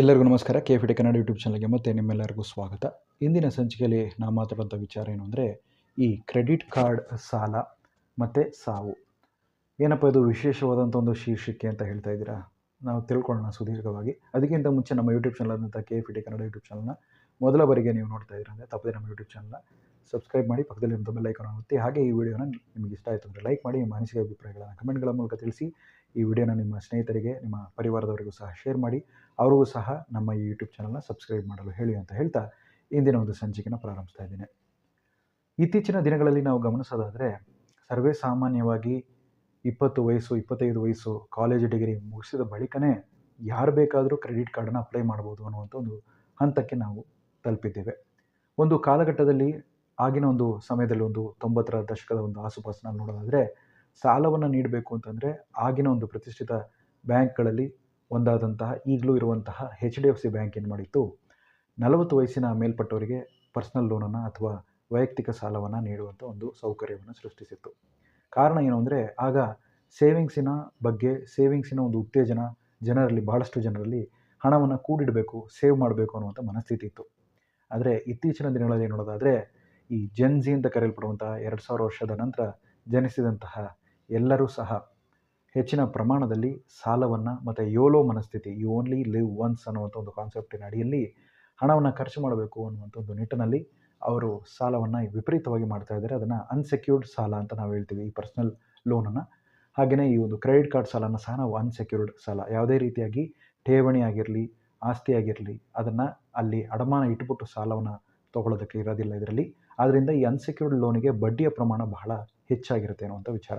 ಎಲ್ಲರಿಗೂ ನಮಸ್ಕಾರ. K F D Kannada YouTube ಚಾನಲ್ಗೆ ಮತ್ತೆ ನಿಮ್ಮೆಲ್ಲರಿಗೂ ಸ್ವಾಗತ. ಇಂದಿನ ಸಂಚಿಕೆಯಲ್ಲಿ ನಾವು ಮಾತಾಡುವಂಥ ವಿಚಾರ ಏನು ಅಂದರೆ, ಈ ಕ್ರೆಡಿಟ್ ಕಾರ್ಡ್ ಸಾಲ ಮತ್ತು ಸಾವು. ಏನಪ್ಪ ಇದು ವಿಶೇಷವಾದಂಥ ಒಂದು ಶೀರ್ಷಿಕೆ ಅಂತ ಹೇಳ್ತಾ ಇದ್ದೀರಾ? ನಾವು ತಿಳ್ಕೊಳ್ಳೋಣ ಸುದೀರ್ಘವಾಗಿ. ಅದಕ್ಕಿಂತ ಮುಂಚೆ ನಮ್ಮ ಯೂಟ್ಯೂಬ್ ಚಾನಲ್ ಆದಂಥ K F D Kannada YouTube ಚಾನಲ್ನ ಮೊದಲ ಬಾರಿಗೆ ನೀವು ನೋಡ್ತಾ ಇದ್ದೀರಾ ಅಂದರೆ, ತಪ್ಪದೆ ನಮ್ಮ ಯೂಟ್ಯೂಬ್ ಚಾನಲ್ನ ಸಬ್ಸ್ಕ್ರೈಬ್ ಮಾಡಿ, ಪಕ್ಕದಲ್ಲಿ ಬೆಲ್ ಐಕಾನ್ ಒತ್ತಿ, ಹಾಗೆ ಈ ವಿಡಿಯೋನ ನಿಮಗೆ ಇಷ್ಟ ಆಯಿತು ಅಂದರೆ ಲೈಕ್ ಮಾಡಿ, ನಿಮ್ಮ ಮಾನಸಿಕ ಅಭಿಪ್ರಾಯಗಳನ್ನು ಕಮೆಂಟ್ಗಳ ಮೂಲಕ ತಿಳಿಸಿ. ಈ ವಿಡಿಯೋನ ನಿಮ್ಮ ಸ್ನೇಹಿತರಿಗೆ, ನಿಮ್ಮ ಪರಿವಾರದವರಿಗೂ ಸಹ ಶೇರ್ ಮಾಡಿ. ಅವರಿಗೂ ಸಹ ನಮ್ಮ ಈ ಯೂಟ್ಯೂಬ್ ಚಾನಲ್ನ ಸಬ್ಸ್ಕ್ರೈಬ್ ಮಾಡಲು ಹೇಳಿ ಅಂತ ಹೇಳ್ತಾ ಇಂದಿನ ಒಂದು ಸಂಚಿಕೆನ ಪ್ರಾರಂಭಿಸ್ತಾ ಇದ್ದೀನಿ. ಇತ್ತೀಚಿನ ದಿನಗಳಲ್ಲಿ ನಾವು ಗಮನಿಸೋದಾದರೆ, ಸರ್ವೇ ಸಾಮಾನ್ಯವಾಗಿ ಇಪ್ಪತ್ತು ವಯಸ್ಸು, ಇಪ್ಪತ್ತೈದು ವಯಸ್ಸು ಕಾಲೇಜ್ ಡಿಗ್ರಿ ಮುಗಿಸಿದ ಬಳಿಕನೇ ಯಾರು ಬೇಕಾದರೂ ಕ್ರೆಡಿಟ್ ಕಾರ್ಡನ್ನು ಅಪ್ಲೈ ಮಾಡ್ಬೋದು ಅನ್ನುವಂಥ ಒಂದು ಹಂತಕ್ಕೆ ನಾವು ತಲುಪಿದ್ದೇವೆ. ಒಂದು ಕಾಲಘಟ್ಟದಲ್ಲಿ ಆಗಿನ ಒಂದು ಸಮಯದಲ್ಲಿ ಒಂದು ತೊಂಬತ್ತರ ದಶಕದ ಒಂದು ಆಸುಪಾಸಿನಲ್ಲಿ ನೋಡೋದಾದರೆ ಸಾಲವನ್ನು ನೀಡಬೇಕು ಅಂತಂದರೆ ಆಗಿನ ಒಂದು ಪ್ರತಿಷ್ಠಿತ ಬ್ಯಾಂಕ್ಗಳಲ್ಲಿ ಒಂದಾದಂತಹ, ಈಗಲೂ ಇರುವಂತಹ H D F C bank ಏನು ಮಾಡಿತ್ತು? ನಲವತ್ತು ವಯಸ್ಸಿನ ಮೇಲ್ಪಟ್ಟವರಿಗೆ ಪರ್ಸ್ನಲ್ ಲೋನನ್ನು ಅಥವಾ ವೈಯಕ್ತಿಕ ಸಾಲವನ್ನು ನೀಡುವಂಥ ಒಂದು ಸೌಕರ್ಯವನ್ನು ಸೃಷ್ಟಿಸಿತ್ತು. ಕಾರಣ ಏನು ಅಂದರೆ, ಆಗ ಸೇವಿಂಗ್ಸಿನ ಬಗ್ಗೆ, ಸೇವಿಂಗ್ಸಿನ ಒಂದು ಉತ್ತೇಜನ ಜನರಲ್ಲಿ, ಬಹಳಷ್ಟು ಜನರಲ್ಲಿ ಹಣವನ್ನು ಕೂಡಿಡಬೇಕು, ಸೇವ್ ಮಾಡಬೇಕು ಅನ್ನುವಂಥ ಮನಸ್ಥಿತಿ ಇತ್ತು. ಆದರೆ ಇತ್ತೀಚಿನ ದಿನಗಳಲ್ಲಿ ನೋಡೋದಾದರೆ, ಈ ಜೆನ್ಜಿ ಅಂತ ಕರೆಯಲ್ಪಡುವಂತಹ ಎರಡು ಸಾವಿರ ವರ್ಷದ ನಂತರ ಜನಿಸಿದಂತಹ ಎಲ್ಲರೂ ಸಹ ಹೆಚ್ಚಿನ ಪ್ರಮಾಣದಲ್ಲಿ ಸಾಲವನ್ನು ಮತ್ತು ಯೋಲೋ ಮನಸ್ಥಿತಿ ಯು ಓನ್ಲಿ ಲಿವ್ ಒನ್ಸ್ ಅನ್ನುವಂಥ ಒಂದು ಕಾನ್ಸೆಪ್ಟಿನ ಅಡಿಯಲ್ಲಿ ಹಣವನ್ನು ಖರ್ಚು ಮಾಡಬೇಕು ಅನ್ನುವಂಥ ಒಂದು ನಿಟ್ಟಿನಲ್ಲಿ ಅವರು ಸಾಲವನ್ನು ವಿಪರೀತವಾಗಿ ಮಾಡ್ತಾ ಇದ್ದಾರೆ. ಅದನ್ನು ಅನ್ಸೆಕ್ಯೂರ್ಡ್ ಸಾಲ ಅಂತ ನಾವು ಹೇಳ್ತೀವಿ ಈ ಪರ್ಸ್ನಲ್ ಲೋನನ್ನು ಹಾಗೆಯೇ ಈ ಒಂದು ಕ್ರೆಡಿಟ್ ಕಾರ್ಡ್ ಸಾಲನ ಸಹ ನಾವು ಅನ್ಸೆಕ್ಯೂರ್ಡ್ ಸಾಲ, ಯಾವುದೇ ರೀತಿಯಾಗಿ ಠೇವಣಿ ಆಗಿರಲಿ, ಆಸ್ತಿ ಆಗಿರಲಿ, ಅದನ್ನು ಅಲ್ಲಿ ಅಡಮಾನ ಇಟ್ಬಿಟ್ಟು ಸಾಲವನ್ನು ತೊಗೊಳ್ಳೋದಕ್ಕೆ ಇರೋದಿಲ್ಲ ಇದರಲ್ಲಿ. ಆದ್ದರಿಂದ ಈ ಅನ್ಸೆಕ್ಯೂರ್ಡ್ ಲೋನಿಗೆ ಬಡ್ಡಿಯ ಪ್ರಮಾಣ ಬಹಳ ಹೆಚ್ಚಾಗಿರುತ್ತೆ ಅನ್ನುವಂಥ ವಿಚಾರ.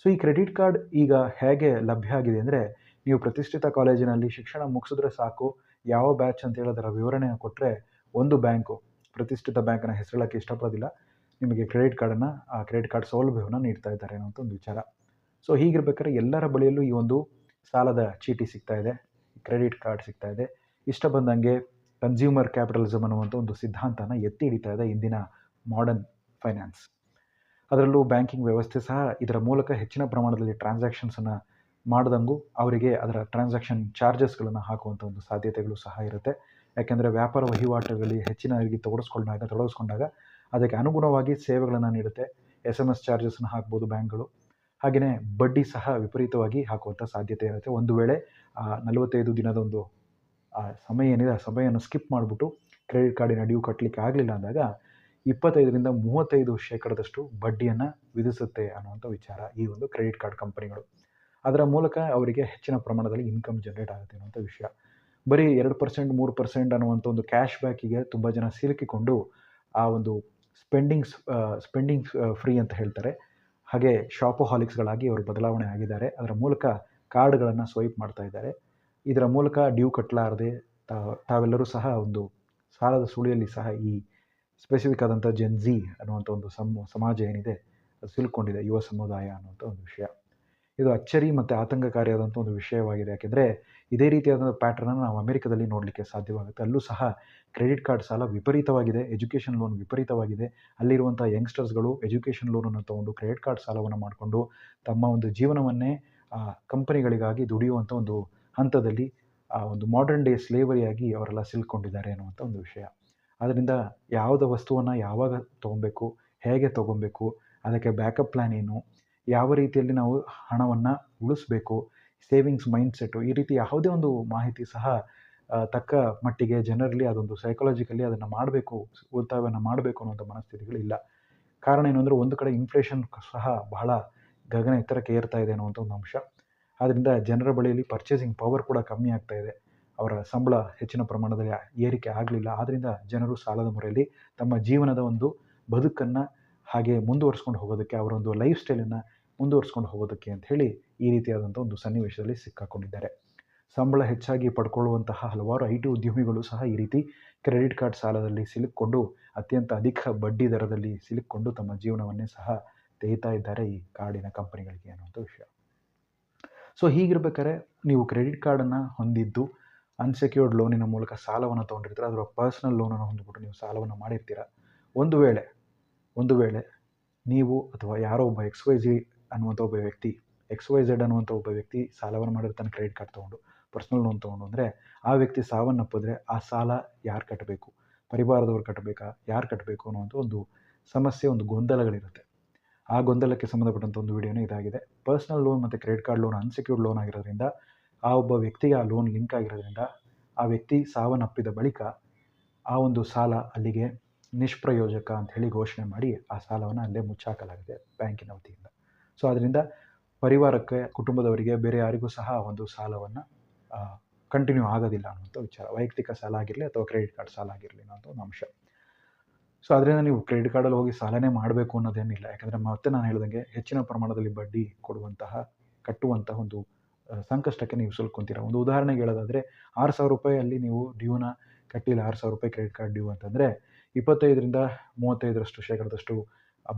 ಸೊ ಈ ಕ್ರೆಡಿಟ್ ಕಾರ್ಡ್ ಈಗ ಹೇಗೆ ಲಭ್ಯ ಆಗಿದೆ ಅಂದರೆ, ನೀವು ಪ್ರತಿಷ್ಠಿತ ಕಾಲೇಜಿನಲ್ಲಿ ಶಿಕ್ಷಣ ಮುಗಿಸಿದ್ರೆ ಸಾಕು, ಯಾವ ಬ್ಯಾಚ್ ಅಂತ ಹೇಳೋದರ ವಿವರಣೆಯನ್ನು ಕೊಟ್ಟರೆ ಒಂದು ಬ್ಯಾಂಕು, ಪ್ರತಿಷ್ಠಿತ ಬ್ಯಾಂಕನ್ನು ಹೆಸರೇಳಕ್ಕೆ ಇಷ್ಟಪಡೋದಿಲ್ಲ. ನಿಮಗೆ ಕ್ರೆಡಿಟ್ ಕಾರ್ಡನ್ನು ಆ ಕ್ರೆಡಿಟ್ ಕಾರ್ಡ್ ಸೌಲಭ್ಯವನ್ನು ನೀಡ್ತಾ ಇದ್ದಾರೆ ಅನ್ನೋಂಥ ಒಂದು ವಿಚಾರ. ಸೊ ಹೀಗಿರ್ಬೇಕಾದ್ರೆ ಎಲ್ಲರ ಬಳಿಯಲ್ಲೂ ಈ ಒಂದು ಸಾಲದ ಚೀಟಿ ಸಿಗ್ತಾ ಇದೆ ಕ್ರೆಡಿಟ್ ಕಾರ್ಡ್ ಸಿಗ್ತಾ ಇದೆ. ಇಷ್ಟ ಬಂದಂಗೆ ಕನ್ಸ್ಯೂಮರ್ ಕ್ಯಾಪಿಟಲಿಸಮ್ ಅನ್ನುವಂಥ ಒಂದು ಸಿದ್ಧಾಂತನ ಎತ್ತಿ ಹಿಡಿತಾ ಇದೆ ಇಂದಿನ ಮಾಡರ್ನ್ ಫೈನಾನ್ಸ್ ಅದರಲ್ಲೂ ಬ್ಯಾಂಕಿಂಗ್ ವ್ಯವಸ್ಥೆ ಸಹ ಇದರ ಮೂಲಕ ಹೆಚ್ಚಿನ ಪ್ರಮಾಣದಲ್ಲಿ ಟ್ರಾನ್ಸಾಕ್ಷನ್ಸನ್ನು ಮಾಡ್ದಂಗೂ ಅವರಿಗೆ ಅದರ ಟ್ರಾನ್ಸಾಕ್ಷನ್ ಚಾರ್ಜಸ್ಗಳನ್ನು ಹಾಕುವಂಥ ಒಂದು ಸಾಧ್ಯತೆಗಳು ಸಹ ಇರುತ್ತೆ. ಯಾಕೆಂದರೆ ವ್ಯಾಪಾರ ವಹಿವಾಟುಗಳಲ್ಲಿ ಹೆಚ್ಚಿನ ಅವರಿಗೆ ತೊಡಸ್ಕೊಂಡಾಗ ತೊಡಗಿಸ್ಕೊಂಡಾಗ ಅದಕ್ಕೆ ಅನುಗುಣವಾಗಿ ಸೇವೆಗಳನ್ನು ನೀಡುತ್ತೆ. ಎಸ್ ಎಂ ಎಸ್ ಚಾರ್ಜಸ್ನ ಹಾಕ್ಬೋದು ಬ್ಯಾಂಕ್ಗಳು. ಹಾಗೆಯೇ ಬಡ್ಡಿ ಸಹ ವಿಪರೀತವಾಗಿ ಹಾಕುವಂಥ ಸಾಧ್ಯತೆ ಇರುತ್ತೆ. ಒಂದು ವೇಳೆ ನಲವತ್ತೈದು ದಿನದ ಒಂದು, ಆ, ಸಮಯ ಏನಿದೆ, ಆ ಸಮಯವನ್ನು ಸ್ಕಿಪ್ ಮಾಡಿಬಿಟ್ಟು ಕ್ರೆಡಿಟ್ ಕಾರ್ಡಿನ ಡ್ಯೂ ಕಟ್ಟಲಿಕ್ಕೆ ಆಗಲಿಲ್ಲ ಅಂದಾಗ ಇಪ್ಪತ್ತೈದರಿಂದ ಮೂವತ್ತೈದು ಶೇಕಡದಷ್ಟು ಬಡ್ಡಿಯನ್ನು ವಿಧಿಸುತ್ತೆ ಅನ್ನುವಂಥ ವಿಚಾರ ಈ ಒಂದು ಕ್ರೆಡಿಟ್ ಕಾರ್ಡ್ ಕಂಪನಿಗಳು. ಅದರ ಮೂಲಕ ಅವರಿಗೆ ಹೆಚ್ಚಿನ ಪ್ರಮಾಣದಲ್ಲಿ ಇನ್ಕಮ್ ಜನರೇಟ್ ಆಗುತ್ತೆ ಅನ್ನುವಂಥ ವಿಷಯ. ಬರೀ ಎರಡು ಪರ್ಸೆಂಟ್, ಮೂರು ಪರ್ಸೆಂಟ್ ಅನ್ನುವಂಥ ಒಂದು ಕ್ಯಾಶ್ ಬ್ಯಾಕಿಗೆ ತುಂಬ ಜನ ಸಿಲುಕಿಕೊಂಡು ಆ ಒಂದು ಸ್ಪೆಂಡಿಂಗ್ಸ್ ಸ್ಪೆಂಡಿಂಗ್ ಫ್ರೀ ಅಂತ ಹೇಳ್ತಾರೆ. ಹಾಗೆ ಶಾಪೋಹಾಲಿಕ್ಸ್ಗಳಾಗಿ ಅವರು ಬದಲಾವಣೆ ಆಗಿದ್ದಾರೆ. ಅದರ ಮೂಲಕ ಕಾರ್ಡ್ಗಳನ್ನು ಸ್ವೈಪ್ ಮಾಡ್ತಾ ಇದ್ದಾರೆ. ಇದರ ಮೂಲಕ ಡ್ಯೂ ಕಟ್ಟಲಾರದೆ ತಾವೆಲ್ಲರೂ ಸಹ ಒಂದು ಸಾಲದ ಸುಳಿಯಲ್ಲಿ ಸಹ ಈ ಸ್ಪೆಸಿಫಿಕ್ ಆದಂಥ ಜೆನ್ಜಿ ಅನ್ನುವಂಥ ಒಂದು ಸಮ, ಸಮಾಜ ಏನಿದೆ, ಅದು ಸಿಲ್ಕೊಂಡಿದೆ ಯುವ ಸಮುದಾಯ ಅನ್ನುವಂಥ ಒಂದು ವಿಷಯ. ಇದು ಅಚ್ಚರಿ ಮತ್ತು ಆತಂಕಕಾರಿಯಾದಂಥ ಒಂದು ವಿಷಯವಾಗಿದೆ. ಯಾಕೆಂದರೆ ಇದೇ ರೀತಿಯಾದಂಥ ಪ್ಯಾಟ್ರನನ್ನು ನಾವು ಅಮೆರಿಕದಲ್ಲಿ ನೋಡಲಿಕ್ಕೆ ಸಾಧ್ಯವಾಗುತ್ತೆ. ಅಲ್ಲೂ ಸಹ ಕ್ರೆಡಿಟ್ ಕಾರ್ಡ್ ಸಾಲ ವಿಪರೀತವಾಗಿದೆ ಎಜುಕೇಷನ್ ಲೋನ್ ವಿಪರೀತವಾಗಿದೆ. ಅಲ್ಲಿರುವಂಥ ಯಂಗ್ಸ್ಟರ್ಸ್ಗಳು ಎಜುಕೇಷನ್ ಲೋನನ್ನು ತಗೊಂಡು ಕ್ರೆಡಿಟ್ ಕಾರ್ಡ್ ಸಾಲವನ್ನು ಮಾಡಿಕೊಂಡು ತಮ್ಮ ಒಂದು ಜೀವನವನ್ನೇ ಕಂಪನಿಗಳಿಗಾಗಿ ದುಡಿಯುವಂಥ ಒಂದು ಹಂತದಲ್ಲಿ, ಆ, ಒಂದು ಮಾಡರ್ನ್ ಡೇ ಸ್ಲೇವರಿಯಾಗಿ ಅವರೆಲ್ಲ ಸಿಲ್ಕೊಂಡಿದ್ದಾರೆ ಅನ್ನುವಂಥ ಒಂದು ವಿಷಯ. ಆದ್ದರಿಂದ ಯಾವುದೇ ವಸ್ತುವನ್ನು ಯಾವಾಗ ತೊಗೊಬೇಕು, ಹೇಗೆ ತೊಗೊಬೇಕು, ಅದಕ್ಕೆ ಬ್ಯಾಕಪ್ ಪ್ಲ್ಯಾನ್ ಏನು, ಯಾವ ರೀತಿಯಲ್ಲಿ ನಾವು ಹಣವನ್ನು ಉಳಿಸ್ಬೇಕು ಸೇವಿಂಗ್ಸ್ ಮೈಂಡ್ಸೆಟ್ಟು ಈ ರೀತಿ ಯಾವುದೇ ಒಂದು ಮಾಹಿತಿ ಸಹ ತಕ್ಕ ಮಟ್ಟಿಗೆ ಜನರಲ್ಲಿ ಅದೊಂದು ಸೈಕಾಲಜಿಕಲಿ ಅದನ್ನು ಮಾಡಬೇಕು ಉಳಿತಾಯವನ್ನು ಮಾಡಬೇಕು ಅನ್ನೋಂಥ ಮನಸ್ಥಿತಿಗಳಿಲ್ಲ. ಕಾರಣ ಏನು ಅಂದರೆ ಒಂದು ಕಡೆ ಇನ್ಫ್ಲೇಷನ್ ಸಹ ಬಹಳ ಗಗನ ಎತ್ತರಕ್ಕೆ ಏರ್ತಾ ಇದೆ ಅನ್ನುವಂಥ ಒಂದು ಅಂಶ. ಆದ್ದರಿಂದ ಜನರ ಬಳಿಯಲ್ಲಿ ಪರ್ಚೇಸಿಂಗ್ ಪವರ್ ಕೂಡ ಕಮ್ಮಿ ಆಗ್ತಾ ಇದೆ. ಅವರ ಸಂಬಳ ಹೆಚ್ಚಿನ ಪ್ರಮಾಣದಲ್ಲಿ ಏರಿಕೆ ಆಗಲಿಲ್ಲ. ಆದ್ದರಿಂದ ಜನರು ಸಾಲದ ಮೊರೆಯಲ್ಲಿ ತಮ್ಮ ಜೀವನದ ಒಂದು ಬದುಕನ್ನು ಹಾಗೆ ಮುಂದುವರಿಸ್ಕೊಂಡು ಹೋಗೋದಕ್ಕೆ ಅವರೊಂದು ಲೈಫ್ ಸ್ಟೈಲನ್ನು ಮುಂದುವರಿಸ್ಕೊಂಡು ಹೋಗೋದಕ್ಕೆ ಅಂತ ಹೇಳಿ ಈ ರೀತಿಯಾದಂಥ ಒಂದು ಸನ್ನಿವೇಶದಲ್ಲಿ ಸಿಕ್ಕಾಕೊಂಡಿದ್ದಾರೆ. ಸಂಬಳ ಹೆಚ್ಚಾಗಿ ಪಡ್ಕೊಳ್ಳುವಂತಹ ಹಲವಾರು ಐ ಟಿ ಉದ್ಯಮಿಗಳು ಸಹ ಈ ರೀತಿ ಕ್ರೆಡಿಟ್ ಕಾರ್ಡ್ ಸಾಲದಲ್ಲಿ ಸಿಲುಕ್ಕೊಂಡು, ಅತ್ಯಂತ ಅಧಿಕ ಬಡ್ಡಿ ದರದಲ್ಲಿ ಸಿಲುಕ್ಕೊಂಡು ತಮ್ಮ ಜೀವನವನ್ನೇ ಸಹ ತೆಗಿತಾ ಇದ್ದಾರೆ ಈ ಕಾರ್ಡಿನ ಕಂಪನಿಗಳಿಗೆ ಅನ್ನುವಂಥ ವಿಷಯ. ಸೊ ಹೀಗಿರ್ಬೇಕಾದ್ರೆ ನೀವು ಕ್ರೆಡಿಟ್ ಕಾರ್ಡನ್ನು ಹೊಂದಿದ್ದು ಅನ್ಸೆಕ್ಯೂರ್ಡ್ ಲೋನಿನ ಮೂಲಕ ಸಾಲವನ್ನು ತೊಗೊಂಡಿರ್ತೀರ, ಅದರ ಪರ್ಸ್ನಲ್ ಲೋನನ್ನು ಹೊಂದ್ಬಿಟ್ಟು ನೀವು ಸಾಲವನ್ನು ಮಾಡಿರ್ತೀರ. ಒಂದು ವೇಳೆ ಒಂದು ವೇಳೆ ನೀವು ಅಥವಾ ಯಾರೋ ಒಬ್ಬ ಎಕ್ಸ್ ವೈ ಜಿ ಅನ್ನುವಂಥ ಒಬ್ಬ ವ್ಯಕ್ತಿ ಎಕ್ಸ್ ವೈ ಝೆಡ್ ಅನ್ನುವಂಥ ಒಬ್ಬ ವ್ಯಕ್ತಿ ಸಾಲವನ್ನು ಮಾಡಿರ್ತಾನೆ ಕ್ರೆಡಿಟ್ ಕಾರ್ಡ್ ತೊಗೊಂಡು ಪರ್ಸ್ನಲ್ ಲೋನ್ ತೊಗೊಂಡು ಅಂದರೆ ಆ ವ್ಯಕ್ತಿ ಸಾವನ್ನಪ್ಪಿದ್ರೆ ಆ ಸಾಲ ಯಾರು ಕಟ್ಟಬೇಕು ಪರಿವಾರದವ್ರು ಕಟ್ಟಬೇಕಾ ಯಾರು ಕಟ್ಟಬೇಕು ಅನ್ನುವಂಥ ಒಂದು ಸಮಸ್ಯೆ, ಒಂದು ಗೊಂದಲಗಳಿರುತ್ತೆ. ಆ ಗೊಂದಲಕ್ಕೆ ಸಂಬಂಧಪಟ್ಟಂಥ ಒಂದು ವಿಡಿಯೋನೇ ಇದಾಗಿದೆ. ಪರ್ಸ್ನಲ್ ಲೋನ್ ಮತ್ತು credit card loan unsecured loan ಆಗಿರೋದ್ರಿಂದ ಆ ಒಬ್ಬ ವ್ಯಕ್ತಿಗೆ ಆ ಲೋನ್ ಲಿಂಕ್ ಆಗಿರೋದ್ರಿಂದ ಆ ವ್ಯಕ್ತಿ ಸಾವನ್ನಪ್ಪಿದ ಬಳಿಕ ಆ ಒಂದು ಸಾಲ ಅಲ್ಲಿಗೆ ನಿಷ್ಪ್ರಯೋಜಕ ಅಂತ ಹೇಳಿ ಘೋಷಣೆ ಮಾಡಿ ಆ ಸಾಲವನ್ನು ಅಲ್ಲೇ ಮುಚ್ಚಾಕಲಾಗಿದೆ ಬ್ಯಾಂಕಿನ ವತಿಯಿಂದ. ಸೊ ಅದರಿಂದ ಪರಿವಾರಕ್ಕೆ, ಕುಟುಂಬದವರಿಗೆ ಬೇರೆ ಯಾರಿಗೂ ಸಹ ಒಂದು ಸಾಲವನ್ನು ಕಂಟಿನ್ಯೂ ಆಗೋದಿಲ್ಲ ಅನ್ನುವಂಥ ವಿಚಾರ. ವೈಯಕ್ತಿಕ ಸಾಲ ಆಗಿರಲಿ ಅಥವಾ ಕ್ರೆಡಿಟ್ ಕಾರ್ಡ್ ಸಾಲ ಆಗಿರಲಿ ಅನ್ನೋಂಥ ಒಂದು ಅಂಶ. ಸೊ ಅದರಿಂದ ನೀವು ಕ್ರೆಡಿಟ್ ಕಾರ್ಡಲ್ಲಿ ಹೋಗಿ ಸಾಲನೇ ಮಾಡಬೇಕು ಅನ್ನೋದೇನಿಲ್ಲ. ಯಾಕಂದರೆ ಮತ್ತೆ ನಾನು ಹೇಳ್ದಂಗೆ ಹೆಚ್ಚಿನ ಪ್ರಮಾಣದಲ್ಲಿ ಬಡ್ಡಿ ಕೊಡುವಂತಹ, ಕಟ್ಟುವಂತಹ ಒಂದು ಸಂಕಷ್ಟಕ್ಕೆ ನೀವು ಸಿಲ್ಕೊಂತೀರ? ಒಂದು ಉದಾಹರಣೆಗೆ ಹೇಳೋದಾದರೆ, ಆರು ಸಾವಿರ ರೂಪಾಯಲ್ಲಿ ನೀವು ಡ್ಯೂನ ಕಟ್ಟಿಲ್ಲ, ಆರು ಸಾವಿರ ರೂಪಾಯಿ ಕ್ರೆಡಿಟ್ ಕಾರ್ಡ್ ಡ್ಯೂ ಅಂತಂದರೆ, ಇಪ್ಪತ್ತೈದರಿಂದ ಮೂವತ್ತೈದರಷ್ಟು ಶೇಕಡದಷ್ಟು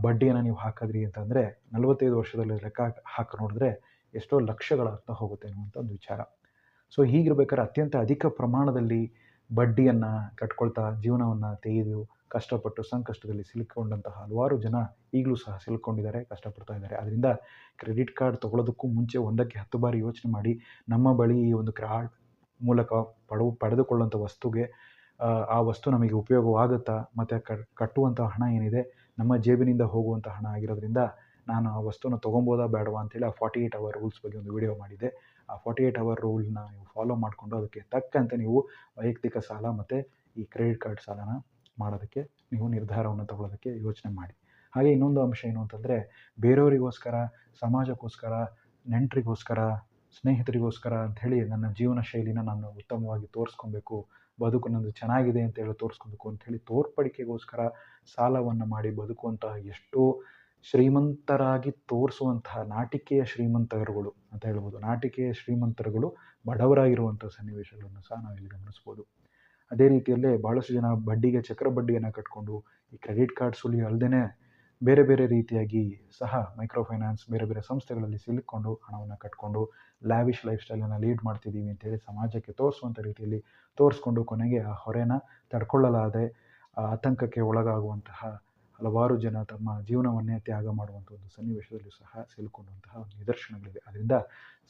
ಬಡ್ಡಿಯನ್ನು ನೀವು ಹಾಕಿದ್ರಿ ಅಂತಂದರೆ, ನಲವತ್ತೈದು ವರ್ಷದಲ್ಲಿ ಲೆಕ್ಕ ಹಾಕಿ ನೋಡಿದ್ರೆ ಎಷ್ಟೋ ಲಕ್ಷಗಳ ಅರ್ಥ ಹೋಗುತ್ತೆ ಅನ್ನುವಂಥ ಒಂದು ವಿಚಾರ. ಸೊ, ಹೀಗಿರ್ಬೇಕಾದ್ರೆ ಅತ್ಯಂತ ಅಧಿಕ ಪ್ರಮಾಣದಲ್ಲಿ ಬಡ್ಡಿಯನ್ನು ಕಟ್ಕೊಳ್ತಾ ಜೀವನವನ್ನು ತೆಗೆದು ಕಷ್ಟಪಟ್ಟು ಸಂಕಷ್ಟದಲ್ಲಿ ಸಿಲುಕೊಂಡಂತಹ ಹಲವಾರು ಜನ ಈಗಲೂ ಸಹ ಸಿಲುಕೊಂಡಿದ್ದಾರೆ ಕಷ್ಟಪಡ್ತಾ ಇದ್ದಾರೆ. ಅದರಿಂದ ಕ್ರೆಡಿಟ್ ಕಾರ್ಡ್ ತೊಗೊಳೋದಕ್ಕೂ ಮುಂಚೆ ಒಂದಕ್ಕೆ ಹತ್ತು ಬಾರಿ ಯೋಚನೆ ಮಾಡಿ ನಮ್ಮ ಬಳಿ ಈ ಒಂದು ಕಾರ್ಡ್ ಮೂಲಕ ಪಡವು ಪಡೆದುಕೊಳ್ಳುವಂಥ ವಸ್ತುಗೆ ಆ, ವಸ್ತು ನಮಗೆ ಉಪಯೋಗವಾಗುತ್ತಾ ಮತ್ತು ಕಟ್ಟುವಂಥ ಹಣ ಏನಿದೆ ನಮ್ಮ ಜೇಬಿನಿಂದ ಹೋಗುವಂಥ ಹಣ ಆಗಿರೋದ್ರಿಂದ ನಾನು ಆ ವಸ್ತುನ ತೊಗೊಬೋದಾ ಬೇಡವಾ ಅಂತೇಳಿ ಆ ಫಾರ್ಟಿ ಏಯ್ಟ್ ಅವರ್ ರೂಲ್ಸ್ ಬಗ್ಗೆ ಒಂದು ವಿಡಿಯೋ ಮಾಡಿದ್ದೆ. ಆ ಫಾರ್ಟಿ ಏಯ್ಟ್ ಅವರ್ ರೂಲ್ನ ನೀವು ಫಾಲೋ ಮಾಡಿಕೊಂಡು ಅದಕ್ಕೆ ತಕ್ಕಂತೆ ನೀವು ವೈಯಕ್ತಿಕ ಸಾಲ ಮತ್ತು ಈ ಕ್ರೆಡಿಟ್ ಕಾರ್ಡ್ ಸಾಲನ ಮಾಡೋದಕ್ಕೆ, ನೀವು ನಿರ್ಧಾರವನ್ನು ತಗೊಳ್ಳೋದಕ್ಕೆ ಯೋಚನೆ ಮಾಡಿ. ಹಾಗೆ ಇನ್ನೊಂದು ಅಂಶ ಏನು ಅಂತಂದರೆ, ಬೇರೆಯವರಿಗೋಸ್ಕರ, ಸಮಾಜಕ್ಕೋಸ್ಕರ, ನೆಂಟರಿಗೋಸ್ಕರ, ಸ್ನೇಹಿತರಿಗೋಸ್ಕರ ಅಂಥೇಳಿ ನನ್ನ ಜೀವನ ಶೈಲಿನ ನಾನು ಉತ್ತಮವಾಗಿ ತೋರಿಸ್ಕೊಬೇಕು, ಬದುಕು ನಂದು ಚೆನ್ನಾಗಿದೆ ಅಂತೇಳಿ ತೋರಿಸ್ಕೊಬೇಕು ಅಂಥೇಳಿ ತೋರ್ಪಡಿಕೆಗೋಸ್ಕರ ಸಾಲವನ್ನು ಮಾಡಿ ಬದುಕುವಂತಹ ಎಷ್ಟೋ ಶ್ರೀಮಂತರಾಗಿ ತೋರಿಸುವಂತಹ ನಾಟಿಕೆಯ ಶ್ರೀಮಂತರುಗಳು ಅಂತ ಹೇಳ್ಬೋದು. ನಾಟಿಕೆಯ ಶ್ರೀಮಂತರುಗಳು ಬಡವರಾಗಿರುವಂಥ ಸನ್ನಿವೇಶಗಳನ್ನು ಸಹ ನಾವಿಲ್ಲಿ ಗಮನಿಸ್ಬೋದು. ಅದೇ ರೀತಿಯಲ್ಲಿ ಭಾಳಷ್ಟು ಜನ ಬಡ್ಡಿಗೆ, ಚಕ್ರ ಬಡ್ಡಿಯನ್ನು ಕಟ್ಕೊಂಡು ಈ ಕ್ರೆಡಿಟ್ ಕಾರ್ಡ್ ಸುಳಿ ಅಲ್ಲದೇ ಬೇರೆ ಬೇರೆ ರೀತಿಯಾಗಿ ಸಹ ಮೈಕ್ರೋ ಫೈನಾನ್ಸ್ ಬೇರೆ ಬೇರೆ ಸಂಸ್ಥೆಗಳಲ್ಲಿ ಸಿಲುಕೊಂಡು ಹಣವನ್ನು ಕಟ್ಕೊಂಡು ಲ್ಯಾವಿಶ್ ಲೈಫ್ ಸ್ಟೈಲನ್ನು ಲೀಡ್ ಮಾಡ್ತಿದ್ದೀವಿ ಅಂತೇಳಿ ಸಮಾಜಕ್ಕೆ ತೋರಿಸುವಂಥ ರೀತಿಯಲ್ಲಿ ತೋರಿಸ್ಕೊಂಡು ಕೊನೆಗೆ ಆ ಹೊರೆನ ತಡ್ಕೊಳ್ಳಲಾದೆ ಆತಂಕಕ್ಕೆ ಒಳಗಾಗುವಂತಹ ಹಲವಾರು ಜನ ತಮ್ಮ ಜೀವನವನ್ನೇ ತ್ಯಾಗ ಮಾಡುವಂಥ ಒಂದು ಸನ್ನಿವೇಶದಲ್ಲೂ ಸಹ ಸಿಲುಕೊಂಡಂತಹ ಒಂದು ನಿದರ್ಶನಗಳಿವೆ. ಅದರಿಂದ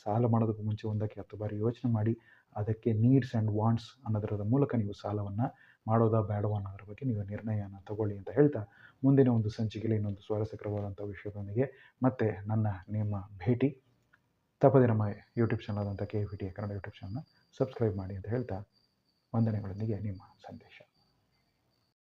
ಸಾಲ ಮಾಡೋದಕ್ಕೂ ಮುಂಚೆ ಒಂದಕ್ಕೆ ಹತ್ತು ಬಾರಿ ಯೋಚನೆ ಮಾಡಿ ಅದಕ್ಕೆ ನೀಡ್ಸ್ ಆ್ಯಂಡ್ ವಾಂಟ್ಸ್ ಅನ್ನೋದರ ಮೂಲಕ ನೀವು ಸಾಲವನ್ನು ಮಾಡೋದಾ ಬೇಡವಾ ಅನ್ನೋದ್ರ ಬಗ್ಗೆ ನೀವು ನಿರ್ಣಯನ ತಗೊಳ್ಳಿ ಅಂತ ಹೇಳ್ತಾ ಮುಂದಿನ ಒಂದು ಸಂಚಿಕೆಯಲ್ಲಿ ಇನ್ನೊಂದು ಸ್ವಾರಸ್ಯಕರವಾದಂಥ ವಿಷಯದೊಂದಿಗೆ ಮತ್ತೆ ನನ್ನ ನಿಮ್ಮ ಭೇಟಿ. ತಪ್ಪದೆ ನಮ್ಮ ಯೂಟ್ಯೂಬ್ ಚಾನಲ್ ಆದಂಥ K V T Kannada YouTube ಚಾನಲ್ನ ಸಬ್ಸ್ಕ್ರೈಬ್ ಮಾಡಿ ಅಂತ ಹೇಳ್ತಾ ವಂದನೆಗಳೊಂದಿಗೆ ನಿಮ್ಮ ಸಂದೇಶ.